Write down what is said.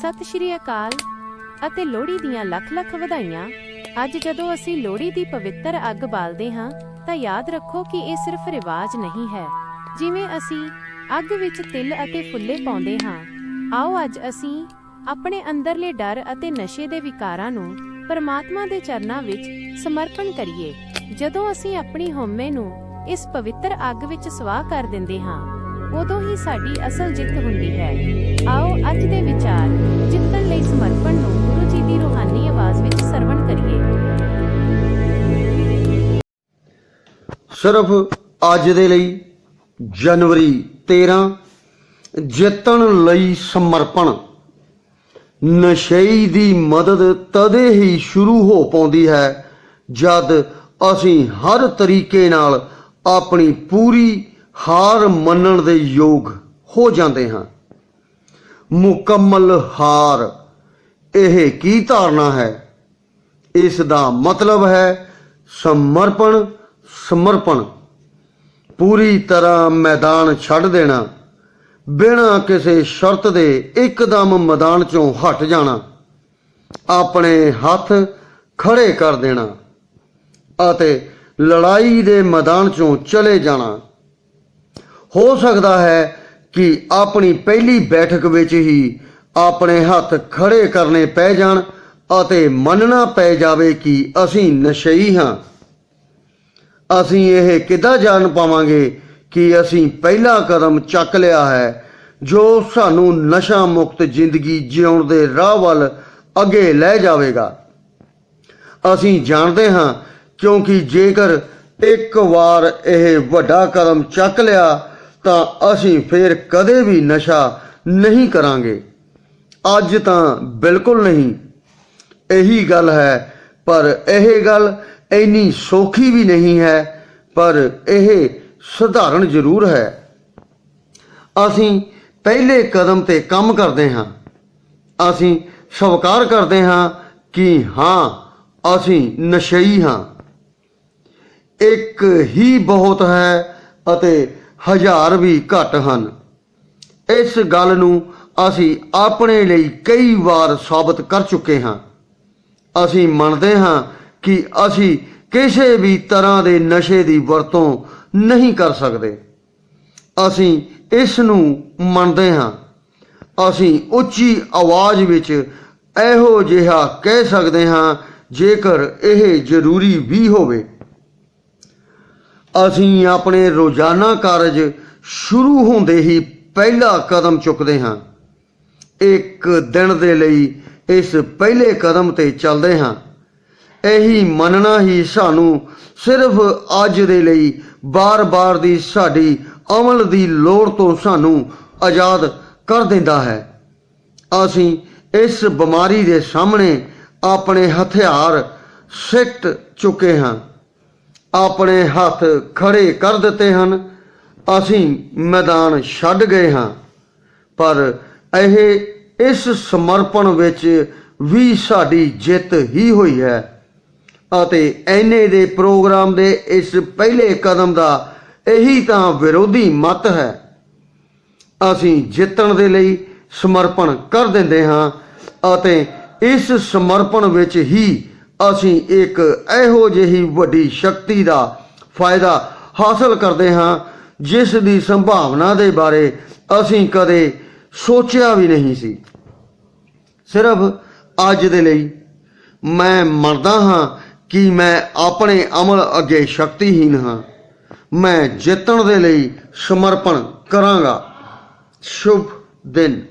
ਸਤਿ ਸ਼੍ਰੀ ਅਕਾਲ ਅਤੇ ਲੋਹੜੀ ਦੀਆਂ ਲੱਖ-ਲੱਖ ਵਧਾਈਆਂ। ਅੱਜ ਜਦੋਂ ਅਸੀਂ ਲੋਹੜੀ ਦੀ ਪਵਿੱਤਰ ਅੱਗ ਬਾਲਦੇ ਹਾਂ, ਤਾਂ ਯਾਦ ਰੱਖੋ ਕਿ ਇਹ ਸਿਰਫ ਰਿਵਾਜ ਨਹੀਂ ਹੈ। ਜਿਵੇਂ ਅਸੀਂ ਅੱਗ ਵਿੱਚ ਤਿਲ ਅਤੇ ਫੁੱਲੇ ਪਾਉਂਦੇ ਹਾਂ, ਆਓ ਅੱਜ ਅਸੀਂ ਆਪਣੇ ਅੰਦਰਲੇ ਡਰ ਅਤੇ ਨਸ਼ੇ ਦੇ ਵਿਕਾਰਾਂ ਨੂੰ ਪਰਮਾਤਮਾ ਦੇ ਚਰਨਾਂ ਵਿੱਚ ਸਮਰਪਣ ਕਰੀਏ। ਜਦੋਂ ਅਸੀਂ ਆਪਣੀ ਹਉਮੈ ਨੂੰ ਇਸ ਪਵਿੱਤਰ ਅੱਗ ਵਿੱਚ ਸਵਾਹ ਕਰ ਦਿੰਦੇ ਹਾਂ, ਉਦੋਂ ਹੀ ਸਾਡੀ ਅਸਲ ਜਿੱਤ ਹੁੰਦੀ ਹੈ। ਆਓ ਅੱਜ ਸਿਰਫ ਅੱਜ ਦੇ ਲਈ ਜਨਵਰੀ 13 ਜਿੱਤਣ ਲਈ ਸਮਰਪਣ। ਨਸ਼ਈ ਦੀ ਮਦਦ ਤਦੇ ਹੀ ਸ਼ੁਰੂ ਹੋ ਪਾਉਂਦੀ ਹੈ ਜਦ ਅਸੀਂ ਹਰ ਤਰੀਕੇ ਨਾਲ ਆਪਣੀ ਪੂਰੀ ਹਾਰ ਮੰਨਣ ਦੇ ਯੋਗ ਹੋ ਜਾਂਦੇ ਹਾਂ। ਮੁਕੰਮਲ ਹਾਰ, ਇਹ ਕੀ ਧਾਰਨਾ ਹੈ? ਇਸ ਦਾ ਮਤਲਬ ਹੈ ਸਮਰਪਣ ਸਮਰਪਣ। ਪੂਰੀ ਤਰ੍ਹਾਂ ਮੈਦਾਨ ਛੱਡ ਦੇਣਾ, ਬਿਨਾਂ ਕਿਸੇ ਸ਼ਰਤ ਦੇ ਇੱਕਦਮ ਮੈਦਾਨ ਚੋਂ ਹਟ ਜਾਣਾ, ਆਪਣੇ ਹੱਥ ਖੜੇ ਕਰ ਦੇਣਾ ਅਤੇ ਲੜਾਈ ਦੇ ਮੈਦਾਨ ਚੋਂ ਚਲੇ ਜਾਣਾ। ਹੋ ਸਕਦਾ ਹੈ ਕਿ ਆਪਣੀ ਪਹਿਲੀ ਬੈਠਕ ਵਿੱਚ ਹੀ ਆਪਣੇ ਹੱਥ ਖੜੇ ਕਰਨੇ ਪੈ ਜਾਣ ਅਤੇ ਮੰਨਣਾ ਪੈ ਜਾਵੇ ਕਿ ਅਸੀਂ ਨਸ਼ਈ ਹਾਂ। ਅਸੀਂ ਇਹ ਕਿੱਦਾਂ ਜਾਣ ਪਾਵਾਂਗੇ ਕਿ ਅਸੀਂ ਪਹਿਲਾ ਕਦਮ ਚੱਕ ਲਿਆ ਹੈ, ਜੋ ਸਾਨੂੰ ਨਸ਼ਾ ਮੁਕਤ ਜ਼ਿੰਦਗੀ ਜਿਉਣ ਦੇ ਰਾਹ ਵੱਲ ਅੱਗੇ ਲੈ ਜਾਵੇਗਾ। ਅਸੀਂ ਜਾਣਦੇ ਹਾਂ, ਕਿਉਂਕਿ ਜੇਕਰ ਇੱਕ ਵਾਰ ਇਹ ਵੱਡਾ ਕਦਮ ਚੱਕ ਲਿਆ, ਤਾਂ ਅਸੀਂ ਫੇਰ ਕਦੇ ਵੀ ਨਸ਼ਾ ਨਹੀਂ ਕਰਾਂਗੇ। ਅੱਜ ਤਾਂ ਬਿਲਕੁਲ ਨਹੀਂ। ਇਹੀ ਗੱਲ ਹੈ, ਪਰ ਇਹ ਗੱਲ ਇੰਨੀ ਸੌਖੀ ਵੀ ਨਹੀਂ ਹੈ, ਪਰ ਇਹ ਸਧਾਰਨ ਜ਼ਰੂਰ ਹੈ। ਅਸੀਂ ਪਹਿਲੇ ਕਦਮ ਤੇ ਕੰਮ ਕਰਦੇ ਹਾਂ। ਅਸੀਂ ਸਵੀਕਾਰ ਕਰਦੇ ਹਾਂ ਕਿ ਹਾਂ, ਅਸੀਂ ਨਸ਼ਈ ਹਾਂ। ਇੱਕ ਹੀ ਬਹੁਤ ਹੈ ਅਤੇ ਹਜ਼ਾਰ ਵੀ ਘੱਟ ਹਨ। ਇਸ ਗੱਲ ਨੂੰ ਅਸੀਂ ਆਪਣੇ ਲਈ ਕਈ ਵਾਰ ਸਾਬਤ ਕਰ ਚੁੱਕੇ ਹਾਂ। ਅਸੀਂ ਮੰਨਦੇ ਹਾਂ ਕਿ ਅਸੀਂ ਕਿਸੇ ਵੀ ਤਰ੍ਹਾਂ ਦੇ ਨਸ਼ੇ ਦੀ ਵਰਤੋਂ ਨਹੀਂ ਕਰ ਸਕਦੇ। ਅਸੀਂ ਇਸ ਨੂੰ ਮੰਨਦੇ ਹਾਂ। ਅਸੀਂ ਉੱਚੀ ਆਵਾਜ਼ ਵਿੱਚ ਇਹੋ ਜਿਹਾ ਕਹਿ ਸਕਦੇ ਹਾਂ, ਜੇਕਰ ਇਹ ਜ਼ਰੂਰੀ ਵੀ ਹੋਵੇ। ਅਸੀਂ ਆਪਣੇ ਰੋਜ਼ਾਨਾ ਕਾਰਜ ਸ਼ੁਰੂ ਹੁੰਦੇ ਹੀ ਪਹਿਲਾ ਕਦਮ ਚੁੱਕਦੇ ਹਾਂ। ਇੱਕ ਦਿਨ ਦੇ ਲਈ ਇਸ ਪਹਿਲੇ ਕਦਮ ਤੇ ਚੱਲਦੇ ਹਾਂ। ਇਹੀ ਮੰਨਣਾ ਹੀ ਸਾਨੂੰ ਸਿਰਫ ਅੱਜ ਦੇ ਲਈ ਬਾਰ-ਬਾਰ ਦੀ ਸਾਡੀ ਅਮਲ ਦੀ ਲੋੜ ਤੋਂ ਸਾਨੂੰ ਆਜ਼ਾਦ ਕਰ ਦਿੰਦਾ ਹੈ। ਅਸੀਂ ਇਸ ਬਿਮਾਰੀ ਦੇ ਸਾਹਮਣੇ ਆਪਣੇ ਹਥਿਆਰ ਸਿੱਟ ਚੁੱਕੇ ਹਾਂ। ਆਪਣੇ ਹੱਥ ਖੜੇ ਕਰ ਦਿੱਤੇ ਹਨ। ਅਸੀਂ ਮੈਦਾਨ ਛੱਡ ਗਏ ਹਾਂ। ਪਰ ਇਹ ਇਸ ਸਮਰਪਣ ਵਿੱਚ ਵੀ ਸਾਡੀ ਜਿੱਤ ਹੀ ਹੋਈ ਹੈ। ਅਤੇ ਐਨੇ ਦੇ ਪ੍ਰੋਗਰਾਮ ਦੇ ਇਸ ਪਹਿਲੇ ਕਦਮ ਦਾ ਇਹੀ ਤਾਂ ਵਿਰੋਧੀ ਮਤ ਹੈ। ਅਸੀਂ ਜਿੱਤਣ ਦੇ ਲਈ ਸਮਰਪਣ ਕਰ ਦਿੰਦੇ ਹਾਂ ਅਤੇ ਇਸ ਸਮਰਪਣ ਵਿੱਚ ਹੀ ਅਸੀਂ ਇੱਕ ਇਹੋ ਜਿਹੀ ਵੱਡੀ ਸ਼ਕਤੀ ਦਾ ਫਾਇਦਾ ਹਾਸਲ ਕਰਦੇ ਹਾਂ, ਜਿਸ ਦੀ ਸੰਭਾਵਨਾ ਦੇ ਬਾਰੇ ਅਸੀਂ ਕਦੇ ਸੋਚਿਆ ਵੀ ਨਹੀਂ ਸੀ। ਸਿਰਫ ਅੱਜ ਦੇ ਲਈ ਮੈਂ ਮੰਨਦਾ ਹਾਂ ਕਿ ਮੈਂ ਆਪਣੇ ਅਮਲ ਅੱਗੇ ਸ਼ਕਤੀਹੀਨ ਹਾਂ। ਮੈਂ ਜਿੱਤਣ ਦੇ ਲਈ ਸਮਰਪਣ ਕਰਾਂਗਾ। ਸ਼ੁਭ ਦਿਨ।